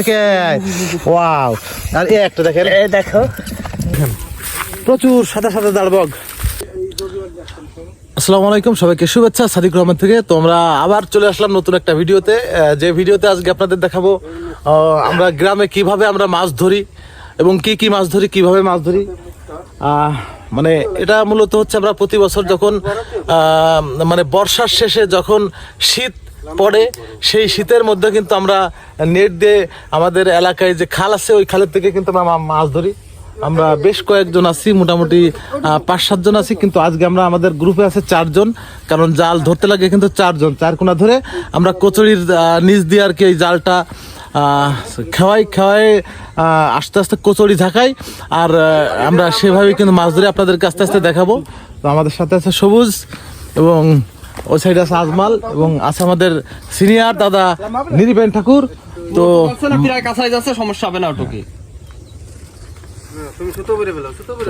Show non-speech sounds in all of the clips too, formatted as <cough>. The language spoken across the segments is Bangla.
দেখে ওয়াও। আর এই একটা দেখেন। এই দেখো। প্রচুর সাদা সাদা দাঁড়বগ আসসালামু আলাইকুম সবাইকে শুভেচ্ছা সাদিক রহমান থেকে। তো আমরা আবার চলে আসলাম নতুন একটা ভিডিওতে। যে ভিডিওতে আজকে আপনাদের দেখাবো আমরা গ্রামে কীভাবে আমরা মাছ ধরি এবং কি কি মাছ ধরি কীভাবে মাছ ধরি। মানে এটা মূলত হচ্ছে আমরা প্রতি বছর যখন মানে বর্ষার শেষে যখন শীত পড়ে সেই শীতের মধ্যে কিন্তু আমরা নেট দিয়ে আমাদের এলাকায় যে খাল আছে, ওই খালের থেকে কিন্তু আমরা মাছ ধরি। আমরা বেশ কয়েকজন আছি, মোটামুটি পাঁচ সাতজন আছি, কিন্তু আজকে আমরা আমাদের গ্রুপে আছে চারজন, কারণ জাল ধরতে লাগে কিন্তু চারজন। চার কোনা ধরে আমরা কচুরির নিচ দিয়ে আর কি এই জালটা খাওয়াই খাওয়াই আস্তে আস্তে কচুরি ঝাঁকাই আর আমরা সেভাবে কিন্তু মাছ ধরে আপনাদেরকে আস্তে আস্তে দেখাবো। তো আমাদের সাথে আছে সবুজ এবং ওই সাইডে আছে আজমাল এবং আছে আমাদের সিনিয়র দাদা নিরিবেন ঠাকুর। তো সমস্যা হবে না ওটুকি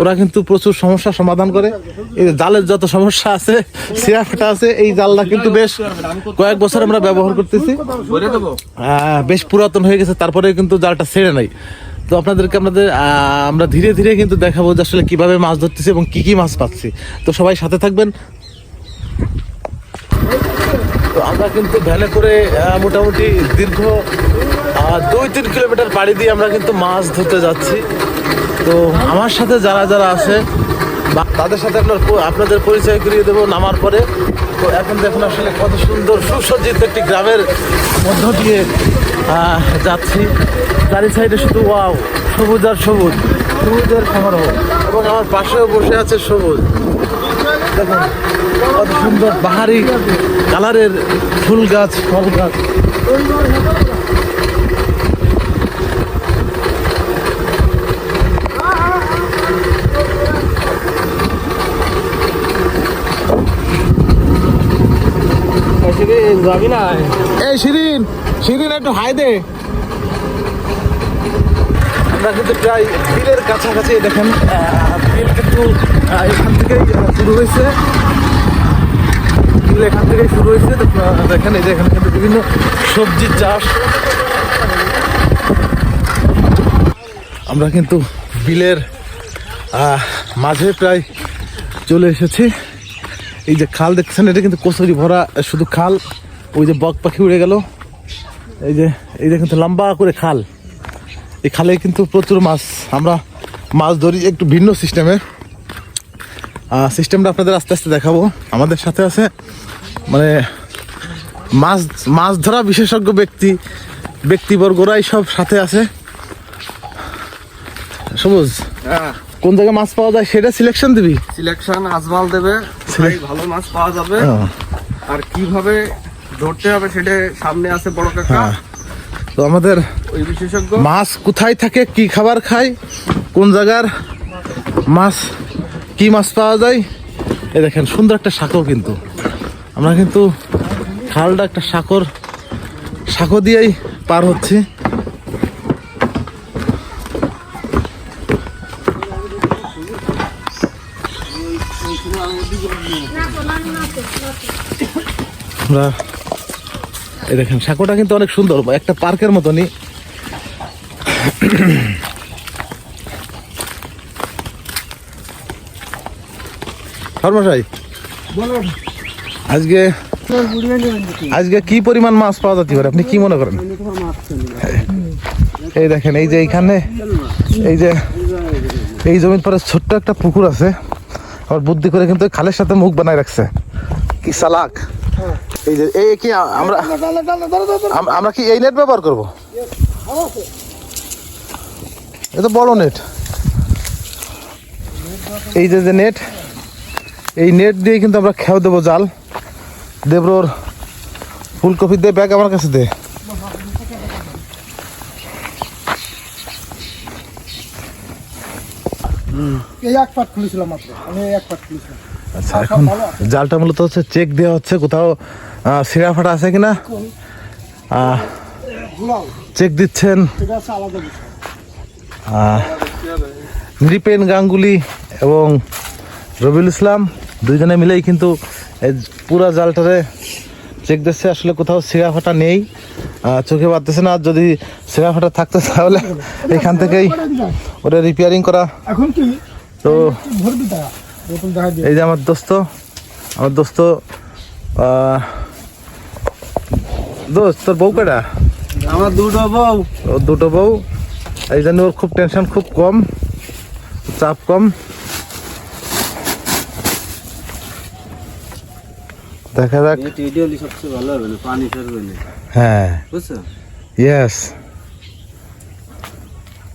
ওরা কিন্তু প্রচুর সমস্যার সমাধান করে। এই জালের যত সমস্যা আছে সিরাফাটা আছে এই জালটা কিন্তু বেশ কয়েক বছর আমরা ব্যবহার করতেছি। আহ, বেশ পুরাতন হয়ে গেছে তারপরে কিন্তু জালটা ছেড়ে নাই। তো আপনাদেরকে আপনাদের আমরা ধীরে ধীরে কিন্তু দেখাবো যে আসলে কীভাবে মাছ ধরতেছি এবং কি কি মাছ পাচ্ছি। তো সবাই সাথে থাকবেন। তো আমরা কিন্তু ভ্যানে করে মোটামুটি দীর্ঘ দুই তিন কিলোমিটার পাড়ি দিয়ে আমরা কিন্তু মাছ ধরতে যাচ্ছি। তো আমার সাথে যারা যারা আছে তাদের সাথে আপনার আপনাদের পরিচয় করিয়ে দেবো নামার পরে। তো এখন দেখুন আসলে কত সুন্দর সুসজ্জিত একটি গ্রামের মধ্য দিয়ে যাচ্ছি। চারি সাইডে শুধু ওয়াও, সবুজ আর সবুজ সবুজের সমারোহ। এবং আমার পাশেও বসে আছে সবুজ। দেখুন কত সুন্দর বাহারি কালারের ফুল গাছ ফল গাছ। যাবি না? এই শিরিন শিরিন একটু হাই দে। আমরা কিন্তু প্রায় বিলের কাছাকাছি দেখেন আহ, বিল কিন্তু এখান থেকেই শুরু হয়েছে। বিল এখান থেকে শুরু হয়েছে। দেখেন, এই যে এখানে কিন্তু বিভিন্ন সবজির চাষ। আমরা কিন্তু বিলের মাঝে প্রায় চলে এসেছি। এই যে খাল দেখছেন, এটা কিন্তু কচুরি ভরা, শুধু খাল। ওই যে বক পাখি উড়ে গেল। এই যে এই যে কিন্তু লম্বা করে খাল। এই খালে কিন্তু প্রচুর মাছ। আমরা মাছ ধরি একটু ভিন্ন সিস্টেমে। সিস্টেমটা আপনাদের আস্তে আস্তে দেখাবো। আমাদের সাথে আছে মানে মাছ মাছ ধরা বিশেষজ্ঞ ব্যক্তি ব্যক্তিবর্গরাই সব সাথে আছে। সবুজ হ্যাঁ। কোন জায়গায় মাছ পাওয়া যায় সেটা সিলেকশন দিবি? সিলেকশন আজমাল দেবে ভালো মাছ পাওয়া যাবে। আর কীভাবে ধরতে হবে সেটা সামনে আছে বড় কাকা। হ্যাঁ। তো আমাদের ওই বিশেষজ্ঞ। মাছ কোথায় থাকে কি খাবার খায় কোন জায়গার মাছ কি মাছ পাওয়া যায়? এ দেখেন, সুন্দর একটা সাঁকো কিন্তু। আমরা কিন্তু খালটা একটা সাঁকর সাঁকো দিয়েই পার হচ্ছি। আমরা এই দেখেন সাঁকোটা কিন্তু অনেক সুন্দর। একটা পার্কের মতনই। ধর্মশাই আজকে আজকে কি পরিমাণ মাছ পাওয়া যেতে পারে? আপনি কি মনে করেন? এই দেখেন, এই যে এইখানে, এই যে এই জমির পরে ছোট্ট একটা পুকুর আছে। আবার বুদ্ধি করে কিন্তু খালের সাথে মুখ বানায় রাখছে। কি সালাক এই যে এই কি আমরা আমরা কি এই নেট ব্যবহার করব? এ তো বড় নেট এই যে যে নেট এই নেট দিয়ে কিন্তু আমরা খেয়াও দেবো জাল। দেবরোর ফুলকপি দে ব্যাগ আমার কাছে দে। আচ্ছা এখন জালটা মূলত হচ্ছে চেক দেওয়া হচ্ছে কোথাও সিরা ফাটা আছে কিনা? চেক দিচ্ছেন। নৃপেন গাঙ্গুলি এবং রবিউল ইসলাম। দুইজনে মিলেই কিন্তু এই পুরা জালটারে চেক দিচ্ছে আসলে কোথাও ছিঁড়া ফাটা নেই চোখে পারতেছে না। আর যদি ছিঁড়া ফাটা থাকতো তাহলে এখান থেকেই ওটা রিপেয়ারিং করা। এখন কি? তো এই যে আমার দোস্ত আমার দোস্ত দোস্ত তোর বউ কটা আমার দুটো বউ। ওর দুটো বউ। এই জন্য ওর খুব টেনশন খুব কম চাপ কম। দেখা যাক। সবচেয়ে ভালো হবে না? পানি ফেলবে না। হ্যাঁ। বুঝছ? ইয়েস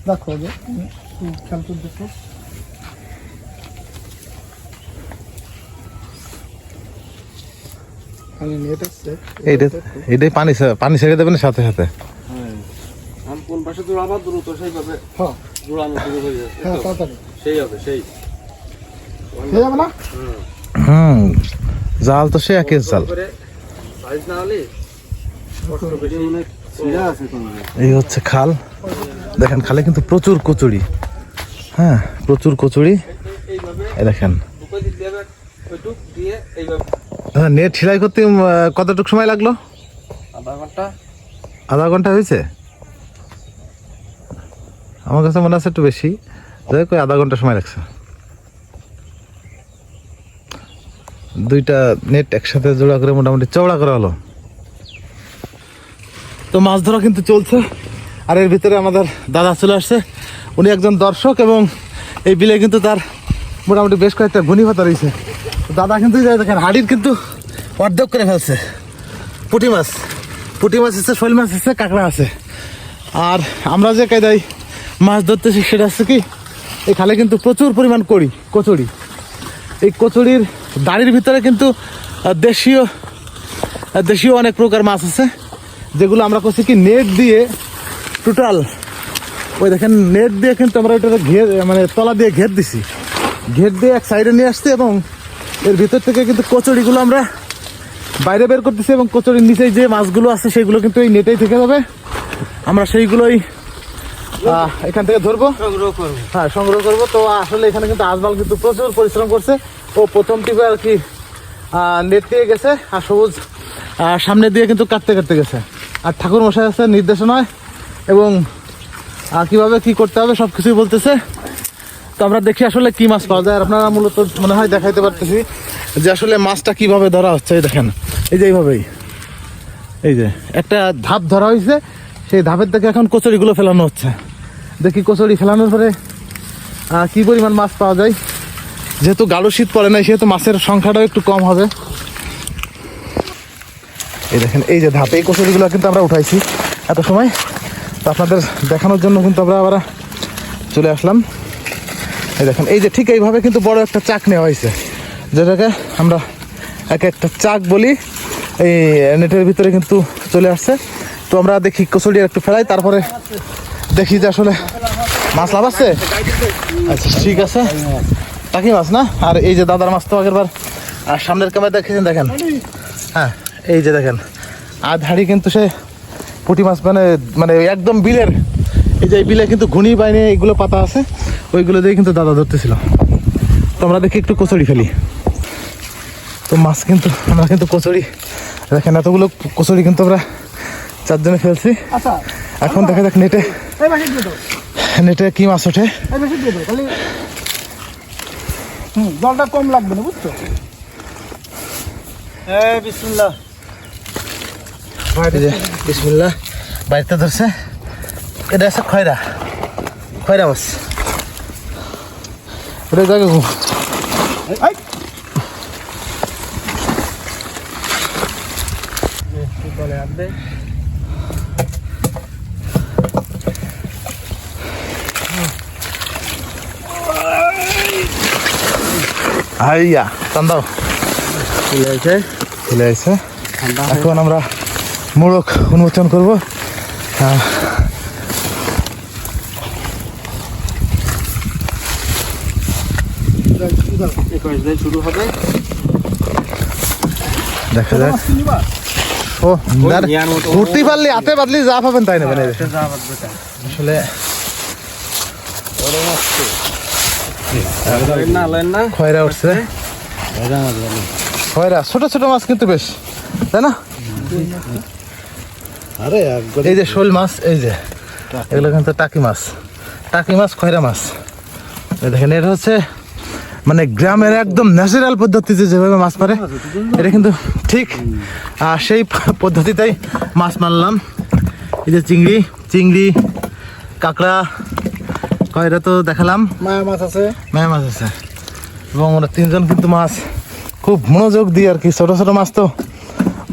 দেখো দেখো। এটাই পানি পানি ছেড়ে দেবেন সাথে সাথে। হ্যাঁ। কোন পাশে দ্রুত সেইভাবে হ্যাঁ শুরু সেই হবে সেই। যাবে না? হুম। জাল তো সে একের জাল। করে সাইজ না হলে কষ্ট বেশি। মানে ছিঁড়া আছে তোমার। এই হচ্ছে খাল। দেখেন খালে কিন্তু প্রচুর কচুরি। হ্যাঁ প্রচুর কচুরি। এই দেখেন। এইভাবে হ্যাঁ, নেট সেলাই করতে কতটুকু সময় লাগল? আধা ঘণ্টা। আধা ঘণ্টা হয়েছে? আমার কাছে মনে আছে একটু বেশি। যাই হোক, আধা ঘণ্টা সময় লাগছে। দুইটা নেট একসাথে জোড়া করে মোটামুটি চওড়া করা হলো। তো মাছ ধরা কিন্তু চলছে। আর এর ভিতরে আমাদের দাদা চলে আসছে। উনি একজন দর্শক এবং এই বিলে কিন্তু তার মোটামুটি বেশ কয়েকটা ঘূর্ণি ভাতা রয়েছে। দাদা কিন্তু দেখেন, হাড়ির কিন্তু অর্ধেক করে ফেলছে। পুঁটি মাছ। পুঁটি মাছ আছে, শোল মাছ আছে, কাঁকড়া আছে। আর আমরা যে কায়দায় মাছ ধরতেছি সেটা হচ্ছে কি এই খালে কিন্তু প্রচুর পরিমাণ করি কচুরি। এই কচুরির দাড়ির ভিতরে কিন্তু দেশীয় দেশীয় অনেক প্রকার মাছ আছে, যেগুলো আমরা করছি কি নেট দিয়ে টোটাল ওই দেখেন, নেট দিয়ে কিন্তু আমরা ওইটা ঘের মানে তলা দিয়ে ঘের দিছি। ঘের দিয়ে এক সাইডে নিয়ে আসছি এবং এর ভিতর থেকে কিন্তু কচুরিগুলো আমরা বাইরে বের করতেছি এবং কচুরির নিচে যে মাছগুলো আছে, সেগুলো কিন্তু এই নেটেই থেকে যাবে। আমরা সেইগুলোই এখান থেকে ধরবো? হ্যাঁ সংগ্রহ করব। তো আসলে এখানে কিন্তু আজমাল কিন্তু প্রচুর পরিশ্রম করছে। ও প্রথম টিপে আর কি নেট দিয়ে গেছে আর সবুজ সামনে দিয়ে কিন্তু কাটতে কাটতে গেছে। আর ঠাকুর মশাই আছে নির্দেশনায় এবং কীভাবে কি করতে হবে সব কিছুই বলতেছে। তো আমরা দেখি আসলে কি মাছ পাওয়া যায়। আর আপনারা মূলত মনে হয় দেখাইতে পারতেছি যে আসলে মাছটা কীভাবে ধরা হচ্ছে এই দেখেন। এই যে এইভাবেই। এই যে একটা ধাপ ধরা হয়েছে। সেই ধাপের থেকে এখন কচুরিগুলো ফেলানো হচ্ছে। দেখি কচুরি ফেলানোর পরে কি পরিমাণ মাছ পাওয়া যায়? যেহেতু গাঢ় শীত পড়ে নাই, সেহেতু মাছের সংখ্যাটাও একটু কম হবে। এই দেখেন, এই যে ধাপে, এই কচুরিগুলো কিন্তু আমরা উঠাইছি এত সময়। তো আপনাদের দেখানোর জন্য কিন্তু আমরা আবার চলে আসলাম। এই দেখেন, এই যে ঠিক এইভাবে কিন্তু বড় একটা চাক নেওয়া হয়েছে। যেটাকে আমরা এক একটা চাক বলি, এই নেটের ভিতরে কিন্তু চলে আসছে। তো আমরা দেখি কচুরি একটু ফেলাই তারপরে দেখি যে আসলে মাছ লাভ আছে? আচ্ছা ঠিক আছে। টাকি মাছ না? আর এই যে দাদার মাছ তো আগের বার আর সামনের ক্যামেরা দেখেছেন দেখেন। হ্যাঁ এই যে দেখেন। আর ধাড়ি কিন্তু সে পুঁটি মাছ মানে মানে একদম বিলের, এই যে বিলে কিন্তু ঘুনি বাইনে এগুলো পাতা আছে, ওইগুলো দিয়ে কিন্তু দাদা ধরতেছিল। তো আমরা দেখি একটু কচুরি ফেলি। তো মাছ কিন্তু, আমরা কিন্তু কচুরি, দেখেন এতগুলো কচুরি কিন্তু আমরা চারজনে ফেলছি। আচ্ছা এখন দেখা যাক নেটে। নেটে কি মাছ ওঠে? জলটা কম লাগবে না বুঝছ? বিসমিল্লাহ। বাড়িতে ধরছে। এটা আছে খয়রা। খয়রা মাছ। এটা জায়গা ঘুম বলে আসবে আইয়া টান দাও চলে আছে। চলে ঠান্ডা এখন আমরা মোড়ক উন্মোচন করব। দেখা যাক। ও পারলে হাতে বাদলি যা পাবেন তাই নেবেন। আসলে খয়রা উঠছে। খয়রা মাছ কিন্তু বেশ, তাই না? আরে এই যে শোল মাছ, এই যে, এগুলো কিন্তু মাছ। টাকি মাছ, খয়রা মাছ। দেখেন, এটা হচ্ছে মানে গ্রামের একদম ন্যাচারাল পদ্ধতিতে যেভাবে মাছ মারে এটা কিন্তু ঠিক। আর সেই পদ্ধতিতেই মাছ মারলাম। এই যে চিংড়ি চিংড়ি, কাঁকড়া কয়রা তো দেখালাম। মায়া মাছ আছে। মায়া মাছ আছে। এবং ওরা তিনজন কিন্তু মাছ। খুব মনোযোগ দিয়ে আর কি ছোট ছোট মাছ তো।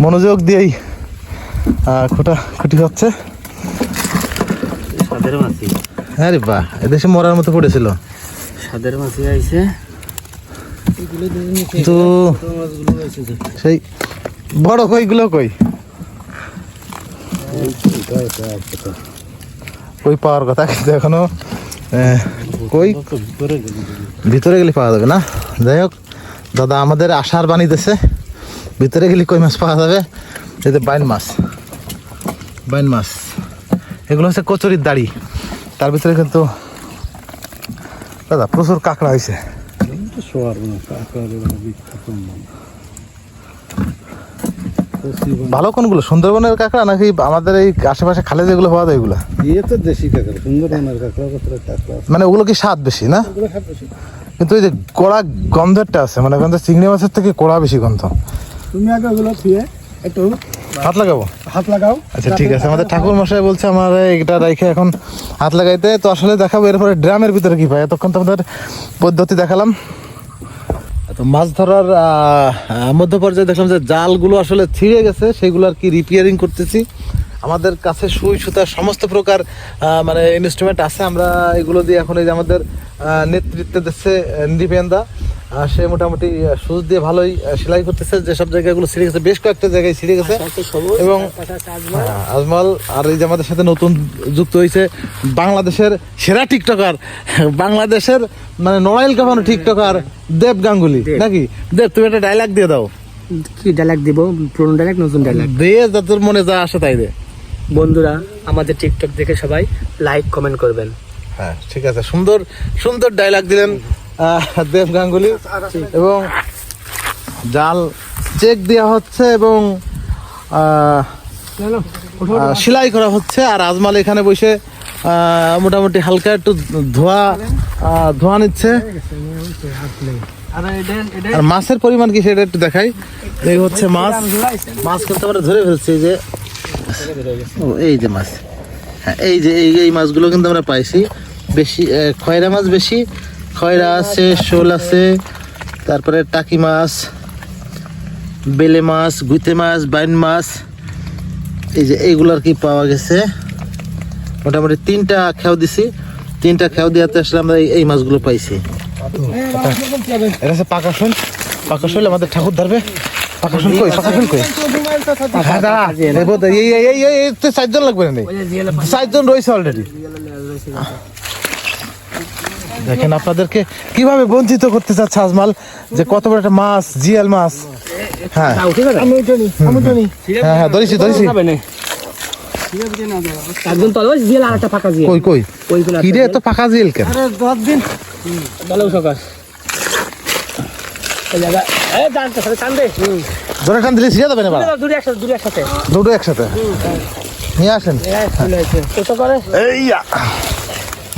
মনোযোগ দিয়েই খোটা খুঁটি হচ্ছে। হ্যাঁ রে বাহ এদেশে মরার মতো পড়েছিল। সাদের মাছি আইছে। কিন্তু সেই বড় কইগুলো কই? কই পাওয়ার কথা কিন্তু এখনও কই? ভিতরে গেলে পাওয়া যাবে না? যাই হোক, দাদা আমাদের আশার বাণী দিছে। ভিতরে গেলে কই মাছ পাওয়া যাবে? যে বাইন মাছ। বাইন মাছ। এগুলো হচ্ছে কচুরির দাড়ি। তার ভিতরে কিন্তু দাদা প্রচুর কাঁকড়া হয়েছে শোয়ার না কাঁকড়া বিখ্যাত ভালো কোনগুলো? সুন্দরবনের কাঁকড়া নাকি আমাদের এই আশেপাশে খালে যেগুলো পাওয়া যায় এগুলো ইয়ে তো দেশি কাঁকড়া সুন্দরবনের কাঁকড়া কাঁকড়া মানে ওগুলো কি স্বাদ বেশি না। কিন্তু ওই যে কড়া গন্ধেরটা আছে মানে ওখান থেকে চিংড়ি মাছের থেকে কড়া বেশি গন্ধ। তুমি আগে ওগুলো ধুয়ে একটু হাত লাগাবো? হাত লাগাও। আচ্ছা ঠিক আছে। আমাদের ঠাকুর মশাই বলছে আমার এটা রাইখে এখন হাত লাগাইতে। তো আসলে দেখাবো এরপরে ড্রামের ভিতরে কি পাই এতক্ষণ তো আমাদের পদ্ধতি দেখালাম। তো মাছ ধরার মধ্য পর্যায়ে দেখলাম যে জালগুলো আসলে ছিঁড়ে গেছে, সেগুলো আর কি রিপেয়ারিং করতেছি। আমাদের কাছে সুই, সুতা সমস্ত প্রকার মানে ইনস্ট্রুমেন্ট আছে। আমরা এগুলো দিয়ে এখন এই যে আমাদের নেতৃত্বে দিচ্ছে নিপেন্দা সে মোটামুটি সুচ দিয়ে ভালোই সেলাই করতেছে যেসব জায়গাগুলো ছিঁড়ে গেছে বেশ কয়েকটা জায়গায় ছিঁড়ে গেছে। এবং হ্যাঁ, আজমাল আর এই যে আমাদের সাথে নতুন যুক্ত হয়েছে বাংলাদেশের সেরা টিকটকার বাংলাদেশের মানে নড়াইল কাপানো টিকটকার দেব গাঙ্গুলি নাকি? দেব তুমি একটা ডায়লগ দিয়ে দাও। কি ডায়লগ দিব? পুরনো ডায়লগ নতুন ডায়লগ দিয়ে যা তোর মনে যা আসে তাই দে। বন্ধুরা আমাদের টিকটক দেখে সবাই লাইক কমেন্ট করবেন। হ্যাঁ ঠিক আছে সুন্দর সুন্দর ডায়লগ দিলেন। দেব গাঙ্গুলি এবং জাল চেক দেওয়া হচ্ছে এবং সেলাই করা হচ্ছে। আর আজমাল এখানে বসে মোটামুটি হালকা একটু ধোয়া ধোয়া নিচ্ছে। আর মাছের পরিমাণ কি সেটা একটু দেখাই। এই হচ্ছে মাছ। মাছ কিন্তু আমরা ধরে ফেলছি যে এই যে মাছ। হ্যাঁ এই যে, এই মাছগুলো কিন্তু আমরা পাইছি। বেশি খয়রা মাছ বেশি খয়রা আছে, শোল আছে, তারপরে টাকি মাছ, বেলে মাছ গুইতে মাছ, বাইন মাছ, এই যে এইগুলো আর কি পাওয়া গেছে। মোটামুটি তিনটা খেয়াও দিছি। তিনটা খেয়াও দিয়াতে আসলে আমরা এই- মাছগুলো পাইছি। এটা হচ্ছে আমাদের ঠাকুর ধরবে। চারজন লাগবে না চারজন রয়েছে অলরেডি দেখেন আপনাদেরকে কীভাবে বঞ্চিত করতে চাচ্ছে আজমাল যে কত বড় একটা মাছ জিয়াল মাছ হ্যাঁ হ্যাঁ হ্যাঁ ধরেছি ধরেছি একজন তলে জিয়াল আর একটা ফাঁকা জিয়াল কই কই কি রে এত পাকা জিয়াল কেন আরে দশ দিন বলো সকাল এই জায়গা এই জানতে সাথে টান দে জোরে টান দিলে ছিঁড়ে যাবে না দূরে একসাথে দূরে একসাথে দুটো একসাথে নিয়ে আসেন করে এই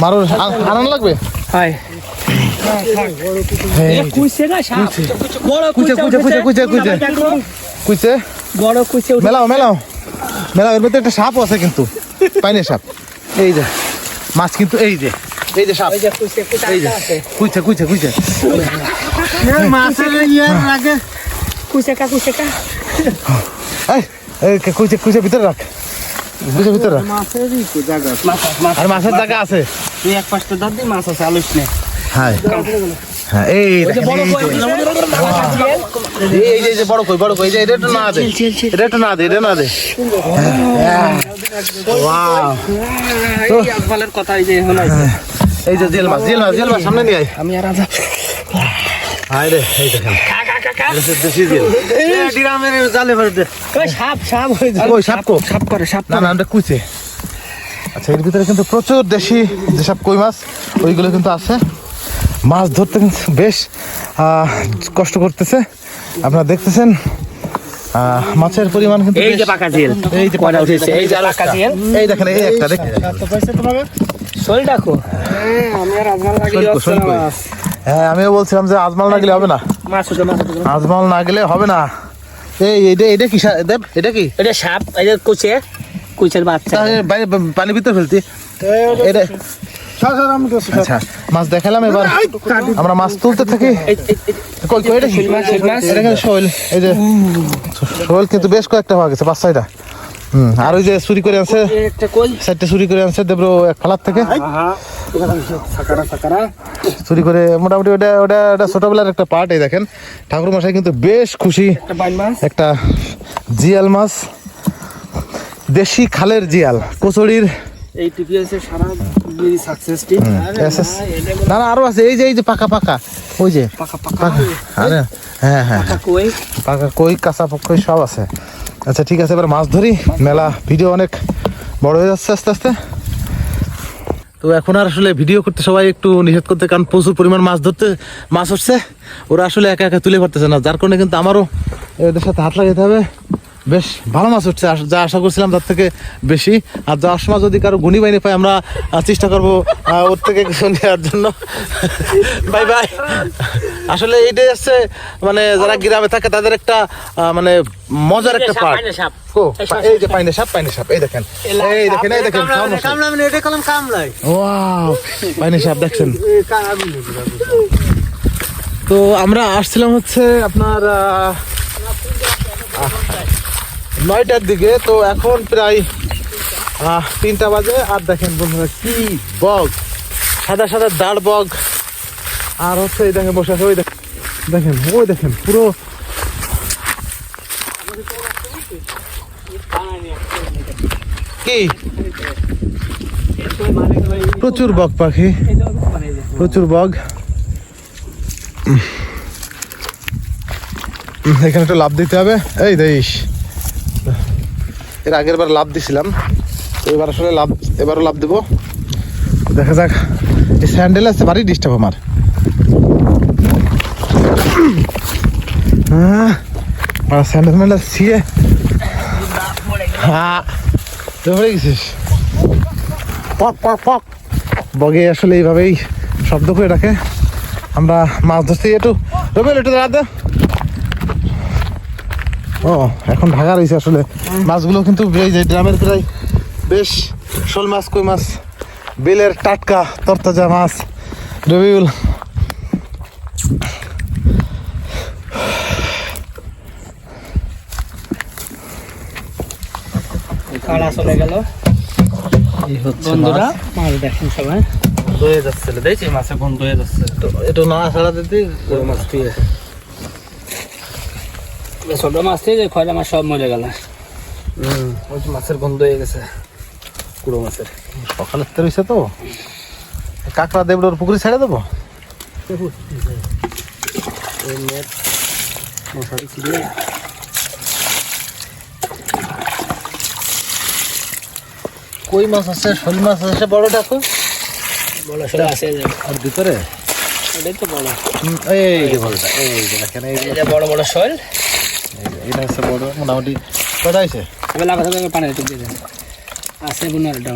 মারো আনান লাগবে হাই কুইছে না সাপ? বড় কুইছে, কুইছে, কুইছে, কুইছে, কুইছে। কুইছে? বড় কুইছে মেলাও মেলাও। মেলাও এর মধ্যে একটা সাপ আছে কিন্তু। পাইনে সাপ। এই যে। মাছ কিন্তু এই যে। এই যে সাপ। ওই যে কুইছে এই কুইছে কুইছে কুইছে। মাছের আগে। কুইছে কা কুইছে কা। এই এই কুইছে কুইছে ভিতরে রাখ। কুইছে ভিতরে রাখ। মাছেরই জায়গা মাছ মাছ আর মাছের জায়গা আছে। তুই এক পাঁচটা দাঁত দিয়ে মাছ আছে আলুস নে। হ্যাঁ। হ্যাঁ এই দেখেন, বড় এই কই যে। জিয়াল এই এই যে এই যে বড় কই বড় কই এই যে এটা না দে। এটা একটু না দে এটা না দে। ওয়াও এই আকবালের কথা এই যে এই যে জেল মাছ জেল মাছ জেল মাছ সামনে নিয়ে আয়। আমি আর আজা হায় রে এই দেখেন কাকা কাকা এটা হচ্ছে দেশি জেল। ডিরামের জালে ভরে দে। ওই সাপ সাপ সাপ করে সাপ না না কুচে। আচ্ছা এর ভিতরে কিন্তু প্রচুর দেশি যেসব কই মাছ ওইগুলো কিন্তু আছে। মাছ ধরতে কিন্তু বেশ কষ্ট করতেছে। আপনারা দেখতেছেন মাছের পরিমাণ কিন্তু এই যে পাকা জিল এই যে পাকা উঠেছে? এই যে পাকা জিল এই দেখেন এই একটা দেখেন। তো পাইছে তোমাকে শোল ডাকো। হ্যাঁ আমি আর আজমাল লাগলে হ্যাঁ আমিও বলছিলাম যে আজমাল না গেলে হবে না। মাছ উঠে মাছ আজমাল না গেলে হবে না। এই এটা এটা কি সা- দেব এটা কি? এটা সাপ এটা কুচে। কুচের বাচ্চা। বাইরে পানির ভিতরে ফেলতি। এটা আচ্ছা মাছ দেখালাম এবার। আমরা মাছ তুলতে থাকি। শোল। এই যে শোল কিন্তু বেশ কয়েকটা হওয়া গেছে পাঁচ ছয়টা। হুম আর ওই যে চুরি করে আনছে চারটে চুরি করে আনছে দেব্র এক ফালার থেকে। চুরি করে মোটামুটি ওটা ওটা ওটা ছোটবেলার একটা পার্ট এই দেখেন। ঠাকুর মশাই কিন্তু বেশ খুশি। একটা জিয়াল মাছ। দেশি খালের জিয়াল কচুরির এই টিপিএস এর সারা সাকসেসটি SS না না আরও আছে এই যে এই যে পাকা পাকা ওই যে পাকা পাকা পাকা আরে হ্যাঁ হ্যাঁ পাকা কই? পাকা কই কাঁচা সব আছে। আচ্ছা ঠিক আছে এবার মাছ ধরি মেলা ভিডিও অনেক বড় হয়ে যাচ্ছে আস্তে আস্তে। তো এখন আর আসলে ভিডিও করতে সবাই একটু নিষেধ করতে কারণ প্রচুর পরিমাণ মাছ ধরতে মাছ হচ্ছে ওরা আসলে একা একা তুলে পারতেছে না যার কারণে কিন্তু আমারও এদের সাথে হাত লাগাতে হবে। বেশ ভালো মাছ উঠছে। যা আশা করছিলাম তার থেকে বেশি। আর যাওয়ার সময় যদি কারও গুণি বাইনি পাই আমরা চেষ্টা করব ওর থেকে কিছু নেওয়ার জন্য। <laughs> Bye bye. আসলে এইটাই হচ্ছে মানে যারা গ্রামে থাকে তাদের একটা মানে মজার একটা পার্ট এই যে পাইনে সাপ পাইনে সাপ এই দেখেন। এই দেখেন এই দেখেন পাইনে সাপ। দেখছেন। তো আমরা আসছিলাম হচ্ছে আপনার নয়টার দিকে, তো এখন প্রায় তিনটা বাজে। আর দেখেন বন্ধুরা, কি বগ সাদা সাদা দাঁড় বগ আর হচ্ছে এই দেখেন বসে আছে, ওই দেখেন দেখেন, ওই দেখেন, পুরো কি? প্রচুর বগ পাখি, প্রচুর বগ এখানে একটু লাভ দিতে হবে। এই দেশ এর আগের বার লাভ দিছিলাম। এবার আসলে লাভ, এবারও লাভ দেবো। দেখা যাক, এই স্যান্ডেল আছে বাড়ি ডিস্টার্ব আমার। হ্যাঁ স্যান্ডেল ম্যান্ডেল ছিঁড়ে হ্যাঁ পড়ে গেছিস? পক পক পক। বগে আসলে এইভাবেই শব্দ করে রাখে আমরা মাছ ধরতে একটু রবিল একটু দাঁড়াতে। ও এখন ঢাকা রয়েছে আসলে। মাছগুলো কিন্তু এই যে ড্রামের প্রায় বেশ শোল মাছ কই মাছ বেলের টাটকা তরতাজা মাছ। রবিউল। কাড়া চলে গেল। বন্ধুরা মাছ। দেখেন সবাই। বন্ধ হয়ে যাচ্ছে দেখছি মাছে বন্ধ হয়ে যাচ্ছে। তো একটু না ছাড়া দিতে মাছ ঠিক আছে ছোট মাছ থেকে খয়রা মাছ সব মরে গেল। ওই মাছের বন্ধ হয়ে গেছে কুড়ো মাছের। সকালের তো রয়েছে তো। কাঁকড়া দেবড়োর পুকুরে ছেড়ে দেবো? মশারি ছিঁড়ে। কই মাছ আছে? শোল মাছ আছে? বড় ডাকো। বড় সড়ো আছে। আর ভিতরে? এটাই তো বড়। এই যে বড়টা এই যে এই যে বড় বড় শোল। এটা হচ্ছে বড় মোটামুটি। কটা হয়েছে পানি আছে বুনার এটা